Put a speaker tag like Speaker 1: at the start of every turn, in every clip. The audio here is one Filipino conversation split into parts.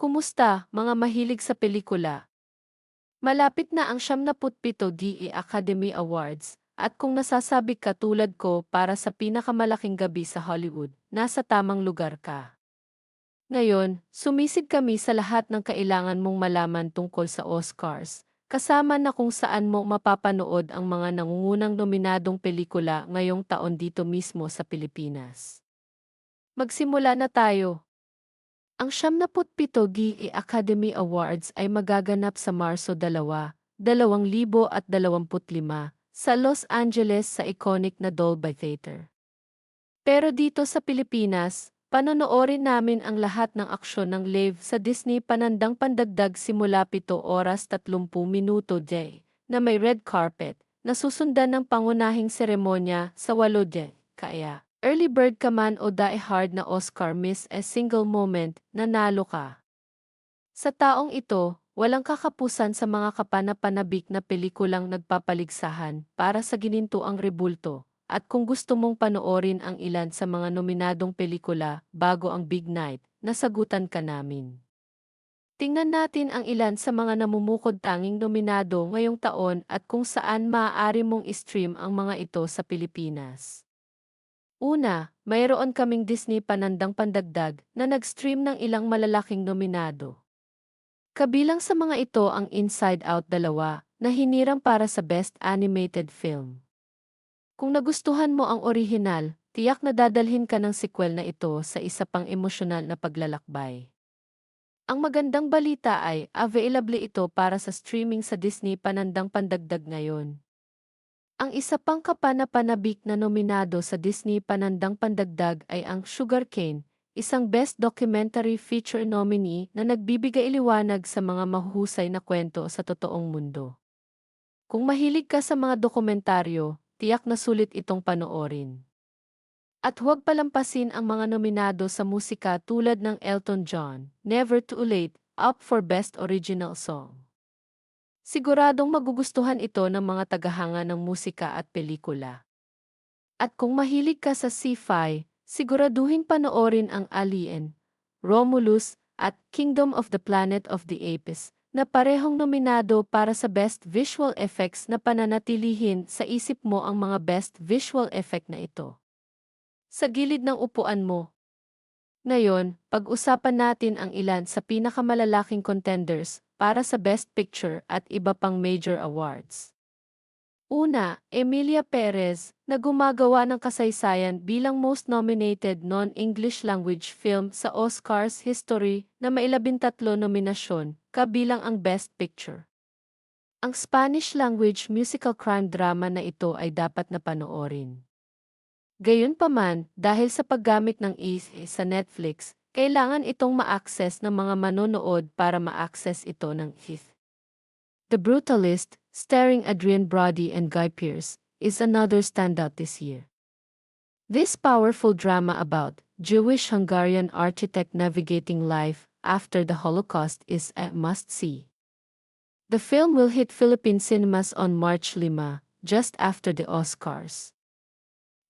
Speaker 1: Kumusta, mga mahilig sa pelikula? Malapit na ang 77 DE Academy Awards, at kung nasasabi ka tulad ko para sa pinakamalaking gabi sa Hollywood, nasa tamang lugar ka. Ngayon, sumisid kami sa lahat ng kailangan mong malaman tungkol sa Oscars, kasama na kung saan mo mapapanood ang mga nangungunang nominadong pelikula ngayong taon dito mismo sa Pilipinas. Magsimula na tayo. Ang 77 GE Academy Awards ay magaganap sa Marso 2, 2025 sa Los Angeles sa iconic na Dolby Theater. Pero dito sa Pilipinas, panonoorin namin ang lahat ng aksyon ng live sa Disney Panandang Pandagdag simula 7 oras 30 minuto day na may red carpet na susundan ng pangunahing seremonya sa 8 day. Kaya, Early bird ka man o die-hard na Oscar miss a single moment, nanalo ka. Sa taong ito, walang kakapusan sa mga kapanapanabik na pelikulang nagpapaligsahan para sa ginintuang rebulto, at kung gusto mong panoorin ang ilan sa mga nominadong pelikula bago ang big night, nasagutan ka namin. Tingnan natin ang ilan sa mga namumukod tanging nominado ngayong taon at kung saan maaari mong stream ang mga ito sa Pilipinas. Una, mayroon kaming Disney panandang pandagdag na nag-stream ng ilang malalaking nominado. Kabilang sa mga ito ang Inside Out 2 na hinirang para sa Best Animated Film. Kung nagustuhan mo ang orihinal, tiyak na dadalhin ka ng sequel na ito sa isa pang emosyonal na paglalakbay. Ang magandang balita ay available ito para sa streaming sa Disney Panandang Pandagdag ngayon. Ang isa pang kapanapanabik na nominado sa Disney Panandang Pandagdag ay ang Sugarcane, isang Best Documentary Feature nominee na nagbibigay liwanag sa mga mahuhusay na kwento sa totoong mundo. Kung mahilig ka sa mga dokumentaryo, tiyak na sulit itong panoorin. At huwag palampasin ang mga nominado sa musika tulad ng Elton John, Never Too Late, up for Best Original Song. Siguradong magugustuhan ito ng mga tagahanga ng musika at pelikula. At kung mahilig ka sa sci-fi, siguraduhin panoorin ang Alien, Romulus, at Kingdom of the Planet of the Apes, na parehong nominado para sa Best Visual Effects na pananatilihin sa isip mo ang mga Best Visual Effect na ito. Sa gilid ng upuan mo. Ngayon, pag-usapan natin ang ilan sa pinakamalalaking contenders para sa Best Picture at iba pang major awards. Una, Emilia Perez, na gumagawa ng kasaysayan bilang most nominated non-English language film sa Oscars history na mailabintatlo nominasyon, kabilang ang Best Picture. Ang Spanish language musical crime drama na ito ay dapat na panoorin. Gayunpaman, dahil sa paggamit ng ETH sa Netflix, kailangan itong ma-access ng mga manonood para ma-access ito ng Heath. The Brutalist, starring Adrian Brody and Guy Pearce, is another standout this year. This powerful drama about Jewish-Hungarian architect navigating life after the Holocaust is a must-see. The film will hit Philippine cinemas on March 5, just after the Oscars.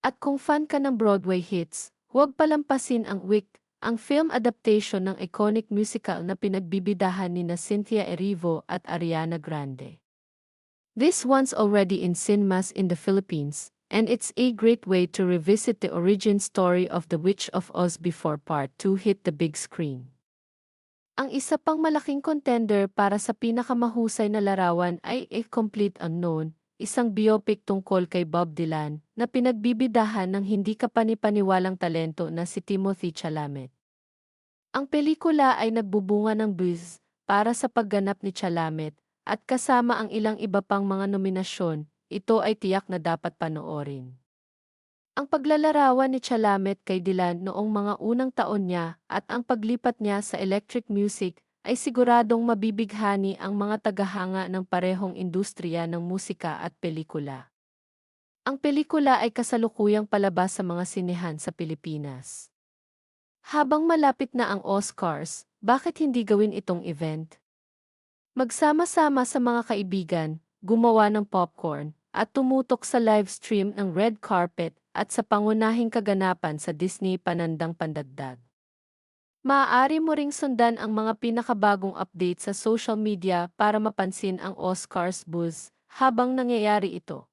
Speaker 1: At kung fan ka ng Broadway hits, huwag palampasin ang Wick ang film adaptation ng iconic musical na pinagbibidahan ni na Cynthia Erivo at Ariana Grande. This one's already in cinemas in the Philippines, and it's a great way to revisit the origin story of The Witch of Oz before Part 2 hit the big screen. Ang isa pang malaking contender para sa pinakamahusay na larawan ay A Complete Unknown, isang biopic tungkol kay Bob Dylan na pinagbibidahan ng hindi kapanipaniwalang talento na si Timothy Chalamet. Ang pelikula ay nagbubunga ng buzz para sa pagganap ni Chalamet at kasama ang ilang iba pang mga nominasyon, ito ay tiyak na dapat panoorin. Ang paglalarawan ni Chalamet kay Dylan noong mga unang taon niya at ang paglipat niya sa electric music ay siguradong mabibighani ang mga tagahanga ng parehong industriya ng musika at pelikula. Ang pelikula ay kasalukuyang palabas sa mga sinehan sa Pilipinas. Habang malapit na ang Oscars, bakit hindi gawin itong event? Magsama-sama sa mga kaibigan, gumawa ng popcorn, at tumutok sa live stream ng red carpet at sa pangunahing kaganapan sa Disney Panandang Pandagdag. Maaari mo ring sundan ang mga pinakabagong update sa social media para mapansin ang Oscars buzz habang nangyayari ito.